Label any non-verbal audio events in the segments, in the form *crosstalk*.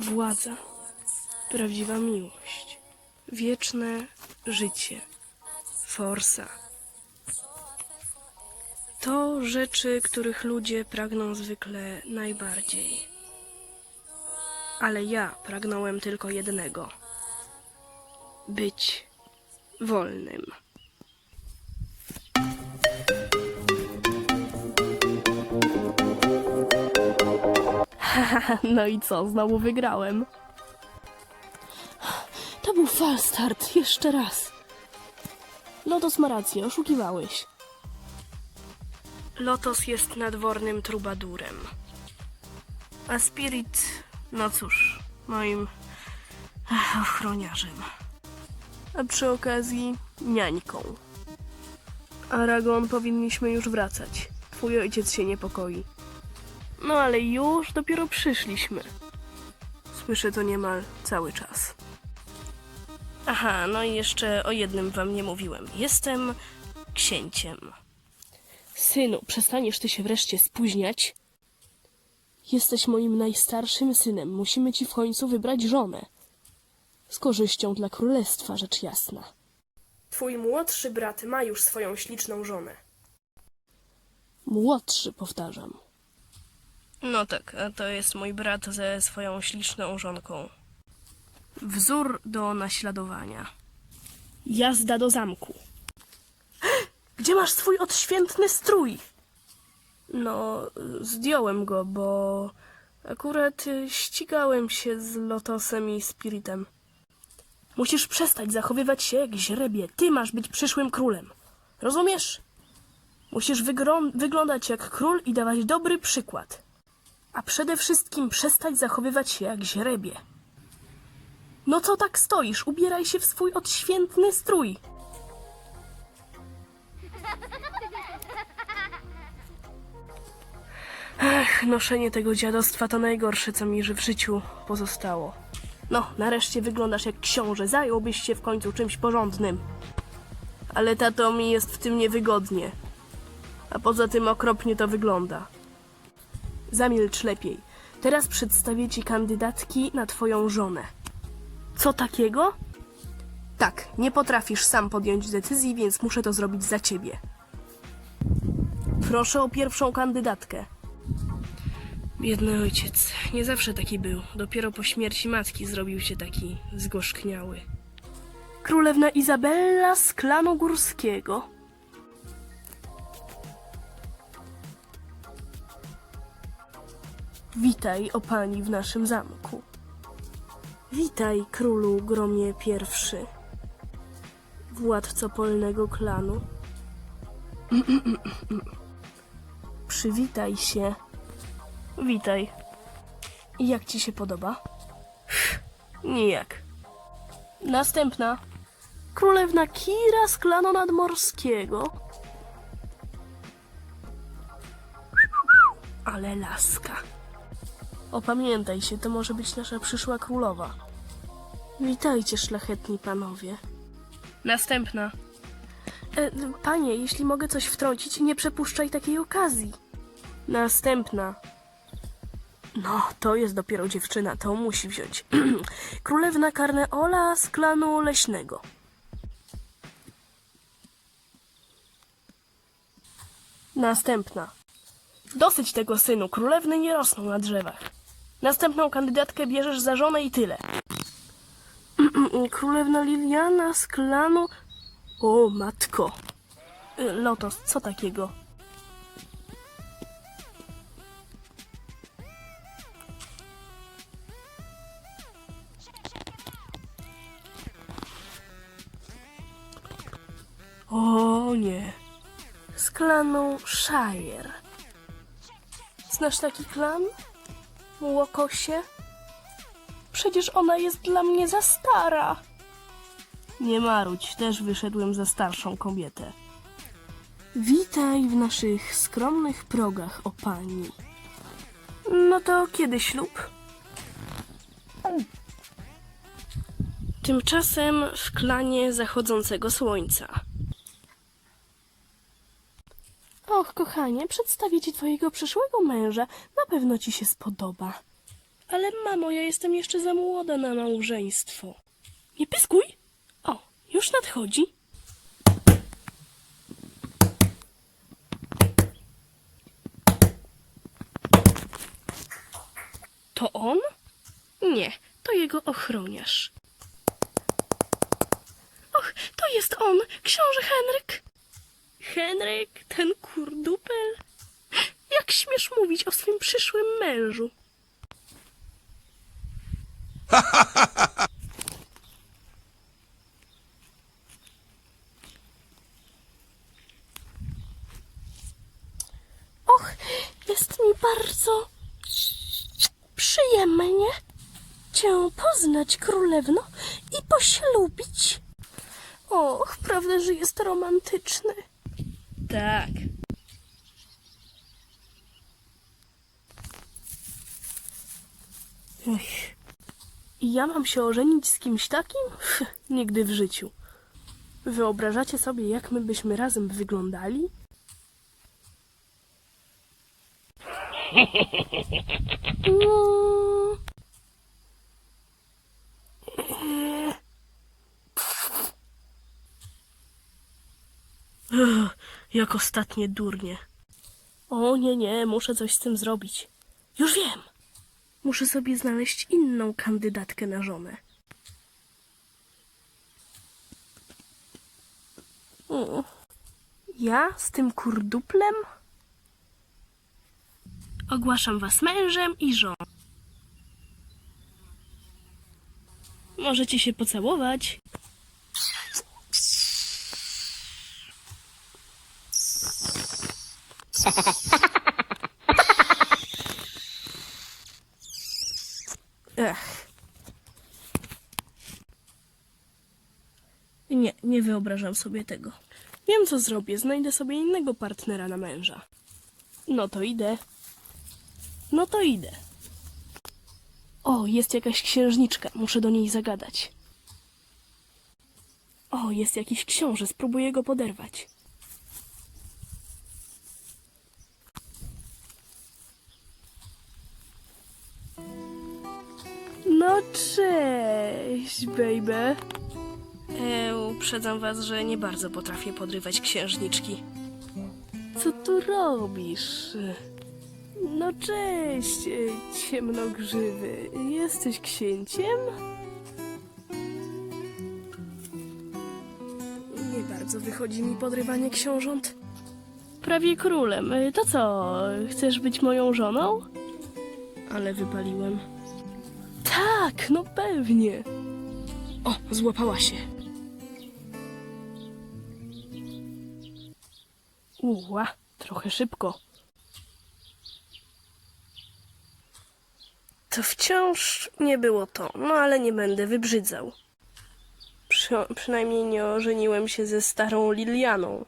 Władza, prawdziwa miłość, wieczne życie, forsa. To rzeczy, których ludzie pragną zwykle najbardziej. Ale ja pragnąłem tylko jednego: być wolnym. *laughs* no i co, znowu wygrałem. To był falstart, jeszcze raz. Lotos ma rację, oszukiwałeś. Lotos jest nadwornym trubadurem. A Spirit, no cóż, moim ochroniarzem. A przy okazji niańką. Aragon, powinniśmy już wracać. Twój ojciec się niepokoi. No ale już dopiero przyszliśmy. Słyszę to niemal cały czas. Aha, no i jeszcze o jednym wam nie mówiłem. Jestem księciem. Synu, przestaniesz ty się wreszcie spóźniać? Jesteś moim najstarszym synem. Musimy ci w końcu wybrać żonę. Z korzyścią dla królestwa, rzecz jasna. Twój młodszy brat ma już swoją śliczną żonę. Młodszy, powtarzam. No tak, a to jest mój brat ze swoją śliczną żonką. Wzór do naśladowania. Jazda do zamku. *gasps* Gdzie masz swój odświętny strój? No, zdjąłem go, bo akurat ścigałem się z Lotosem i Spiritem. Musisz przestać zachowywać się jak źrebie. Ty masz być przyszłym królem. Rozumiesz? Musisz wyglądać jak król i dawać dobry przykład. A przede wszystkim przestać zachowywać się jak źrebie. No co tak stoisz? Ubieraj się w swój odświętny strój. Ech, noszenie tego dziadostwa to najgorsze, co mi w życiu pozostało. No, nareszcie wyglądasz jak książę. Zająłbyś się w końcu czymś porządnym. Ale tato mi jest w tym niewygodnie. A poza tym okropnie to wygląda. Zamilcz lepiej. Teraz przedstawię ci kandydatki na twoją żonę. Co takiego? Tak, nie potrafisz sam podjąć decyzji, więc muszę to zrobić za ciebie. Proszę o pierwszą kandydatkę. Biedny ojciec. Nie zawsze taki był. Dopiero po śmierci matki zrobił się taki zgorzkniały. Królewna Izabella z klanu górskiego. Witaj, o pani, w naszym zamku. Witaj, królu Gromie pierwszy, władco polnego klanu. Przywitaj się. Witaj. Jak ci się podoba? Nijak. Następna. Królewna Kira z klanu nadmorskiego. Ale laska. Opamiętaj się, to może być nasza przyszła królowa. Witajcie, szlachetni panowie. Następna. E, panie, jeśli mogę coś wtrącić, nie przepuszczaj takiej okazji. Następna. No, to jest dopiero dziewczyna, to musi wziąć. *clears throat* Królewna Karneola z klanu leśnego. Następna. Dosyć tego synu, królewny nie rosną na drzewach. Następną kandydatkę bierzesz za żonę i tyle. *clears throat* Królewna Liliana z klanu... O, matko. Lotos, co takiego? O nie. Z klanu Shire. Znasz taki klan? Łokosie? Przecież ona jest dla mnie za stara. Nie marudź, też wyszedłem za starszą kobietę. Witaj w naszych skromnych progach, o pani. No to kiedy ślub? Tymczasem w klanie zachodzącego słońca. Och, kochanie, przedstawię ci twojego przyszłego męża. Na pewno ci się spodoba. Ale mamo, ja jestem jeszcze za młoda na małżeństwo. Nie pyskuj! O, już nadchodzi. To on? Nie, to jego ochroniarz. Och, to jest on, książę Henryk. Henryk, ten kurdupel. Jak śmiesz mówić o swym przyszłym mężu? *laughs* Och, jest mi bardzo przyjemnie cię poznać, królewno, i poślubić. Och, prawda, że jest romantyczny. Tak. Ech. I ja mam się ożenić z kimś takim? *laughs* Nigdy w życiu. Wyobrażacie sobie, jak my byśmy razem wyglądali? *laughs* Mm. Ech, Jak ostatnie durnie. O nie, nie, muszę coś z tym zrobić. Już wiem. Muszę sobie znaleźć inną kandydatkę na żonę. Ja z tym kurduplem? Ogłaszam was mężem i żoną. Możecie się pocałować. Ech. Nie, nie wyobrażam sobie tego. Wiem, co zrobię. Znajdę sobie innego partnera na męża. No to idę. No to idę. O, jest jakaś księżniczka. Muszę do niej zagadać. O, jest jakiś książę. Spróbuję go poderwać. Cześć, baby. E, uprzedzam was, że nie bardzo potrafię podrywać księżniczki. Co tu robisz? No cześć, e, ciemnogrzywy. Jesteś księciem? Nie bardzo wychodzi mi podrywanie książąt. Prawie królem. E, To co, chcesz być moją żoną? Ale wypaliłem. Tak, no pewnie. O, złapała się. Uła, trochę szybko. To wciąż nie było to, no ale nie będę wybrzydzał. Przy, przynajmniej nie ożeniłem się ze starą Lilianą.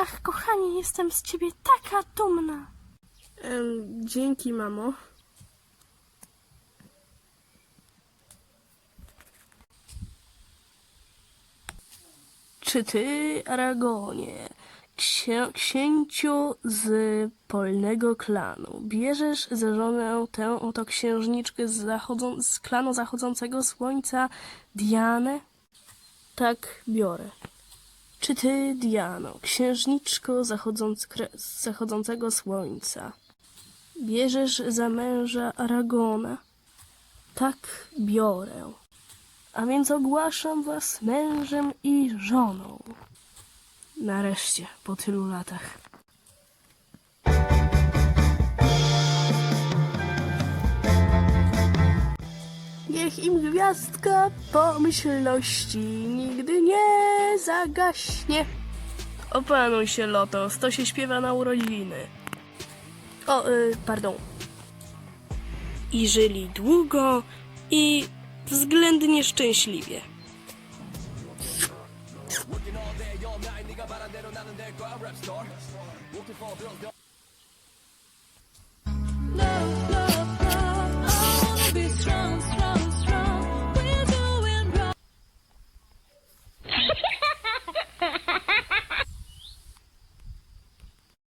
Ach, kochanie, jestem z ciebie taka dumna. dzięki, mamo. Czy ty, Aragonie, księ- księciu z polnego klanu, bierzesz za żonę tę oto księżniczkę z, zachodzą- z klanu zachodzącego słońca, Dianę? Tak, biorę. Czy ty, Diano, księżniczko zachodząc, zachodzącego słońca, bierzesz za męża Aragona? Tak, biorę. A więc ogłaszam was mężem i żoną. Nareszcie, po tylu latach. Niech im gwiazdka pomyślności nigdy nie zagaśnie. Opanuj się, Lotos, to się śpiewa na urodziny. O, y, pardon. I żyli długo i względnie szczęśliwie.